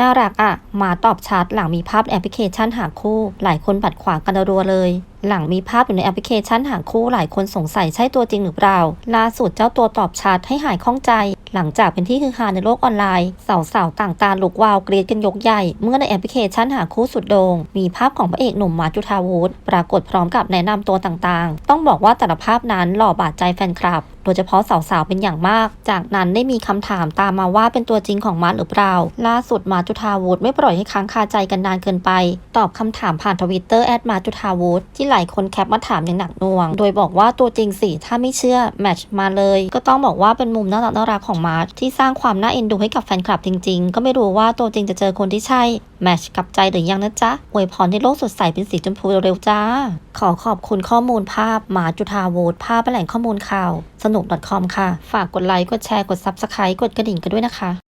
น่ารักอะมาตอบชัดหลังมีภาพในแอปพลิเคชันหาคู่ หลายคนบัดขวางกันรัวเลย หลังมีภาพอยู่ในแอปพลิเคชันหาคู่ หลายคนสงสัยใช่ตัวจริงหรือเปล่า ล่าสุดเจ้าตัวตอบชัดให้หายข้องใจ หลังจากเป็นที่ฮือฮาในโลกออนไลน์สาวๆต่างตาลุกวาวเกรียดกันยกใหญ่ เมื่อในแอปพลิเคชันหาคู่สุดโดง่งมีภาพของพระเอกหนุ่มมาจุธาวุฒิปรากฏพร้อมกับแนะนำตัวต่างๆ ต้องบอกว่าแต่ละภาพนั้นหล่อบาดใจแฟนคลับ ดยเฉพาะสาวๆเป็นอย่างมาก จากนั้นได้มีคำถามตามมาว่าเป็นตัวจริงของมาร์คหรือเปล่า ล่าสุดมาจุธาวุฒิไม่ปล่อยให้ค้างคาใจกันนานเกินไป ตอบคำถามผ่านทวิตเตอร์แอดมาจุธาวุฒิที่หลายคนแคปมาถามอย่างหนักหน่วง โดยบอกว่าตัวจริงสิถ้าไม่เชื่อแมทช์มาเลย ก็ต้องบอกว่าเป็นมุมน่ารักน่ารักของมาร์คที่สร้างความน่าเอ็นดูให้กับแฟนคลับจริง ๆ ก็ไม่รู้ว่าตัวจริงจะเจอคนที่ใช่แมทช์กับใจหรือยังนะจ๊ะอวยพรให้โลกสดใสเป็นสีชมพูเร็วๆจ้า ขอขอบคุณข้อมูลภาพหมาจุธาวุฒิภาพแหล่งข้อมูลข่าวสนุก .com ค่ะ ฝากกดไลค์ กดแชร์ กด Subscribe กดกระดิ่งกันด้วยนะคะ